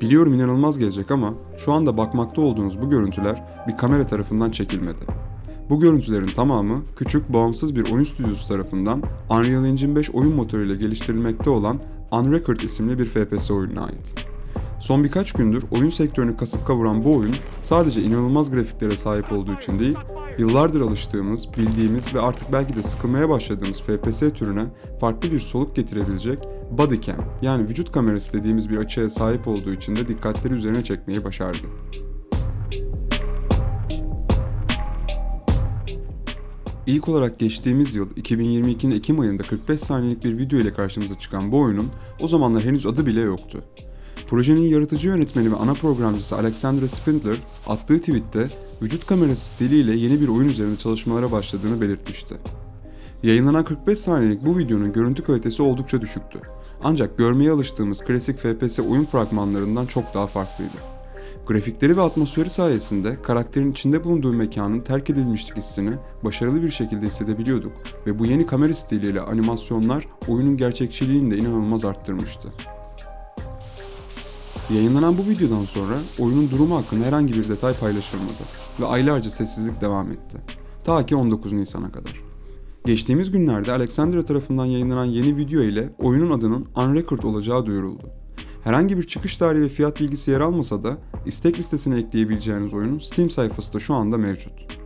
Biliyorum inanılmaz gelecek ama şu anda bakmakta olduğunuz bu görüntüler bir kamera tarafından çekilmedi. Bu görüntülerin tamamı küçük bağımsız bir oyun stüdyosu tarafından Unreal Engine 5 oyun motoruyla geliştirilmekte olan Unrecord isimli bir FPS oyununa ait. Son birkaç gündür oyun sektörünü kasıp kavuran bu oyun sadece inanılmaz grafiklere sahip olduğu için değil, yıllardır alıştığımız, bildiğimiz ve artık belki de sıkılmaya başladığımız FPS türüne farklı bir soluk getirebilecek bodycam yani vücut kamerası dediğimiz bir açıya sahip olduğu için de dikkatleri üzerine çekmeyi başardı. İlk olarak geçtiğimiz yıl 2022'nin Ekim ayında 45 saniyelik bir video ile karşımıza çıkan bu oyunun o zamanlar henüz adı bile yoktu. Projenin yaratıcı yönetmeni ve ana programcısı Alexandra Spindler attığı tweette vücut kamerası stiliyle yeni bir oyun üzerinde çalışmalara başladığını belirtmişti. Yayınlanan 45 saniyelik bu videonun görüntü kalitesi oldukça düşüktü. Ancak görmeye alıştığımız klasik FPS oyun fragmanlarından çok daha farklıydı. Grafikleri ve atmosferi sayesinde karakterin içinde bulunduğu mekanın terk edilmişlik hissini başarılı bir şekilde hissedebiliyorduk ve bu yeni kamera stiliyle animasyonlar oyunun gerçekçiliğini de inanılmaz arttırmıştı. Yayınlanan bu videodan sonra oyunun durumu hakkında herhangi bir detay paylaşılmadı ve aylarca sessizlik devam etti. Ta ki 19 Nisan'a kadar. Geçtiğimiz günlerde Alexandra tarafından yayınlanan yeni video ile oyunun adının Unrecord olacağı duyuruldu. Herhangi bir çıkış tarihi ve fiyat bilgisi yer almasa da istek listesine ekleyebileceğiniz oyunun Steam sayfası da şu anda mevcut.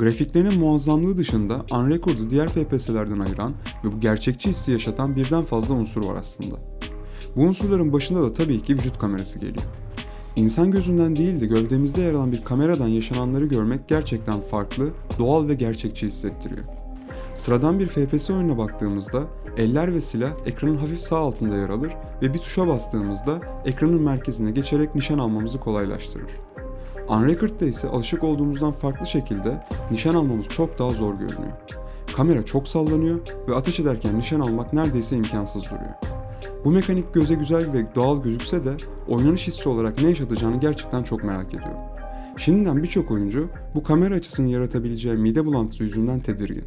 Grafiklerinin muazzamlığı dışında Unrecord'u diğer FPS'lerden ayıran ve bu gerçekçi hissi yaşatan birden fazla unsur var aslında. Bu unsurların başında da tabii ki vücut kamerası geliyor. İnsan gözünden değil de gövdemizde yer alan bir kameradan yaşananları görmek gerçekten farklı, doğal ve gerçekçi hissettiriyor. Sıradan bir FPS oyununa baktığımızda eller ve silah ekranın hafif sağ altında yer alır ve bir tuşa bastığımızda ekranın merkezine geçerek nişan almamızı kolaylaştırır. Unrecord'da ise alışık olduğumuzdan farklı şekilde nişan almamız çok daha zor görünüyor. Kamera çok sallanıyor ve ateş ederken nişan almak neredeyse imkansız duruyor. Bu mekanik göze güzel ve doğal gözükse de oynanış hissi olarak ne yaşatacağını gerçekten çok merak ediyorum. Şimdiden birçok oyuncu bu kamera açısını yaratabileceği mide bulantısı yüzünden tedirgin.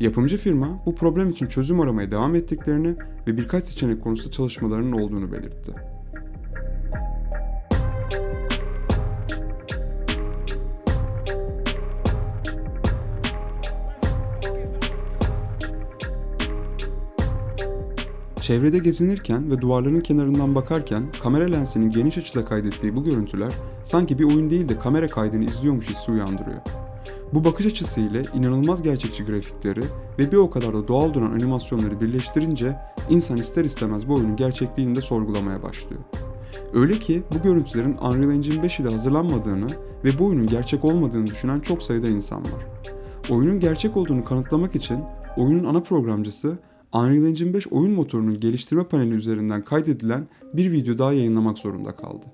Yapımcı firma bu problem için çözüm aramaya devam ettiklerini ve birkaç seçenek konusunda çalışmalarının olduğunu belirtti. Çevrede gezinirken ve duvarların kenarından bakarken kamera lensinin geniş açıda kaydettiği bu görüntüler sanki bir oyun değil de kamera kaydını izliyormuş hissi uyandırıyor. Bu bakış açısı ile inanılmaz gerçekçi grafikleri ve bir o kadar da doğal duran animasyonları birleştirince insan ister istemez bu oyunun gerçekliğini de sorgulamaya başlıyor. Öyle ki bu görüntülerin Unreal Engine 5 ile hazırlanmadığını ve bu oyunun gerçek olmadığını düşünen çok sayıda insan var. Oyunun gerçek olduğunu kanıtlamak için oyunun ana programcısı Unreal Engine 5 oyun motorunun geliştirme paneli üzerinden kaydedilen bir video daha yayınlamak zorunda kaldı.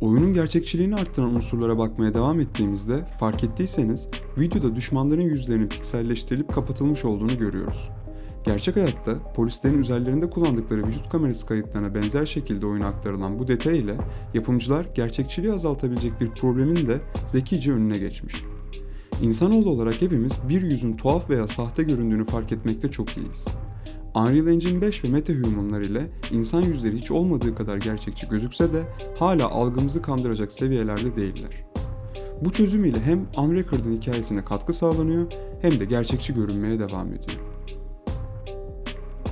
Oyunun gerçekçiliğini arttıran unsurlara bakmaya devam ettiğimizde fark ettiyseniz videoda düşmanların yüzlerinin pikselleştirilip kapatılmış olduğunu görüyoruz. Gerçek hayatta polislerin üzerlerinde kullandıkları vücut kamerası kayıtlarına benzer şekilde oyuna aktarılan bu detay ile yapımcılar gerçekçiliği azaltabilecek bir problemin de zekice önüne geçmiş. İnsanoğlu olarak hepimiz bir yüzün tuhaf veya sahte göründüğünü fark etmekte çok iyiyiz. Unreal Engine 5 ve MetaHuman'lar ile insan yüzleri hiç olmadığı kadar gerçekçi gözükse de hala algımızı kandıracak seviyelerde değiller. Bu çözüm ile hem Unrecord'ın hikayesine katkı sağlanıyor hem de gerçekçi görünmeye devam ediyor.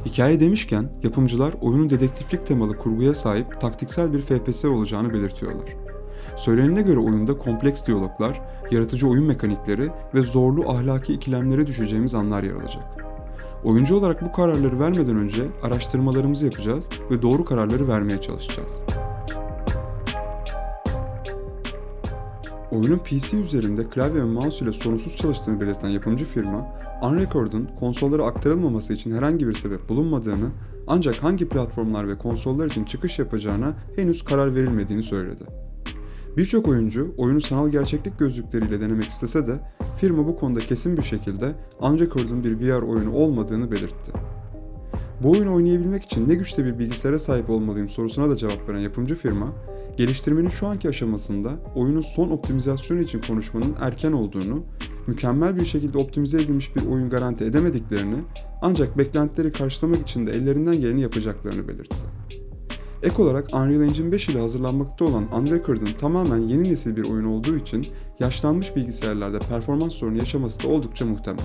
Hikaye demişken yapımcılar oyunun dedektiflik temalı kurguya sahip taktiksel bir FPS olacağını belirtiyorlar. Söylenene göre oyunda kompleks diyaloglar, yaratıcı oyun mekanikleri ve zorlu ahlaki ikilemlere düşeceğimiz anlar yer alacak. Oyuncu olarak bu kararları vermeden önce araştırmalarımızı yapacağız ve doğru kararları vermeye çalışacağız. Oyunun PC üzerinde klavye ve mouse ile sorunsuz çalıştığını belirten yapımcı firma, Unrecorded'un konsollara aktarılmaması için herhangi bir sebep bulunmadığını ancak hangi platformlar ve konsollar için çıkış yapacağına henüz karar verilmediğini söyledi. Birçok oyuncu oyunu sanal gerçeklik gözlükleriyle denemek istese de firma bu konuda kesin bir şekilde Unrecorded'un bir VR oyunu olmadığını belirtti. Bu oyunu oynayabilmek için ne güçte bir bilgisayara sahip olmalıyım sorusuna da cevap veren yapımcı firma, geliştirmenin şu anki aşamasında oyunun son optimizasyonu için konuşmanın erken olduğunu, mükemmel bir şekilde optimize edilmiş bir oyun garanti edemediklerini ancak beklentileri karşılamak için de ellerinden geleni yapacaklarını belirtti. Ek olarak Unreal Engine 5 ile hazırlanmakta olan Unrecorded'ın tamamen yeni nesil bir oyun olduğu için yaşlanmış bilgisayarlarda performans sorunu yaşaması da oldukça muhtemel.